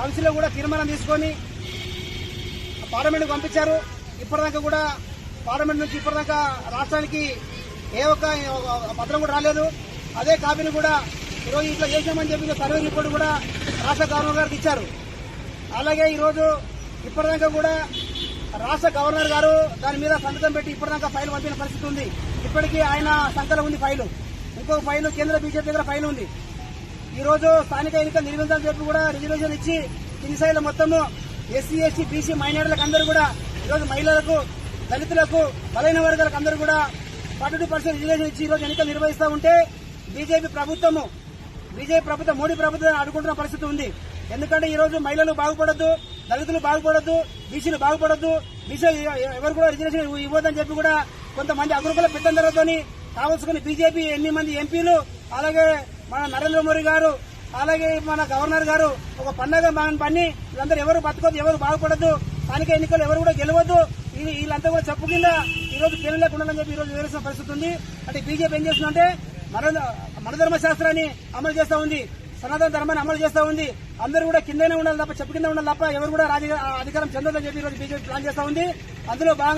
కౌన్సిల్లో కూడా తీర్మానం తీసుకొని పార్లమెంట్ పంపించారు. ఇప్పటిదాకా కూడా పార్లమెంట్ నుంచి ఇప్పటిదాకా రాష్ట్రానికి ఏ ఒక్క పత్రం కూడా రాలేదు. అదే కాపీని కూడా ఈరోజు ఇట్లా చేశామని చెప్పి సర్వే రిపోర్ట్ కూడా రాష్ట్ర గవర్నర్ గారికి ఇచ్చారు. అలాగే ఈరోజు ఇప్పటిదాకా కూడా రాష్ట్ర గవర్నర్ గారు దాని మీద సంతకం పెట్టి ఇప్పటిదాకా ఫైల్ పంపిన పరిస్థితి ఉంది. ఇప్పటికీ ఆయన సంఖ్యలో ఉంది ఫైలు. ఇంకొక ఫైలు కేంద్ర బీజేపీ దగ్గర ఫైల్ ఉంది. ఈ రోజు స్థానిక ఎన్నికలు నిర్వహించాలని చెప్పి కూడా రిజర్వేషన్ ఇచ్చి కింది స్థాయిలో మొత్తము ఎస్సీ ఎస్టీ బీసీ మైనార్టీలకు అందరూ కూడా ఈరోజు మహిళలకు దళితులకు బలైన వర్గాలకు అందరూ కూడా ఫార్టీ టూ పర్సెంట్ రిజర్వేషన్ ఇచ్చి ఈ రోజు ఎన్నికలు నిర్వహిస్తూ ఉంటే బీజేపీ ప్రభుత్వము బీజేపీ ప్రభుత్వం మోడీ ప్రభుత్వం అడుగుంటున్న పరిస్థితి ఉంది. ఎందుకంటే ఈరోజు మహిళలు బాగుపడద్దు దళితులు బాగుపడద్దు బీసీలు బాగుపడద్దు బీసీ ఎవరు కూడా రిజర్వేషన్ ఇవ్వద్దని చెప్పి కూడా కొంతమంది అగ్రకుల పెట్టందరూ కావలసుకుని బీజేపీ ఎన్ని మంది ఎంపీలు అలాగే మన నరేంద్ర మోడీ గారు అలాగే మన గవర్నర్ గారు ఒక పండగ పని వీళ్ళందరూ ఎవరు బతకొద్దు ఎవరు బాగుపడద్దు స్థానిక ఎన్నికలు ఎవరు కూడా గెలవద్దు ఇది వీళ్ళంతా కూడా చెప్పు కింద ఈ రోజు పేరు చెప్పి ఈ రోజు వివరిస్తున్న పరిస్థితి ఉంది. అంటే బీజేపీ ఏం చేస్తుందంటే మన మనధర్మ శాస్త్రాన్ని అమలు చేస్తా ఉంది సనాతన ధర్మాన్ని అమలు చేస్తా ఉంది. అందరూ కూడా కిందనే ఉండాలి తప్ప చెప్పు కింద ఉండాలి తప్ప ఎవరు కూడా రాజకీయ అధికారం చెందొద్దని చెప్పి ఈ రోజు బీజేపీ ప్లాన్ చేస్తా ఉంది. అందులో భాగంగా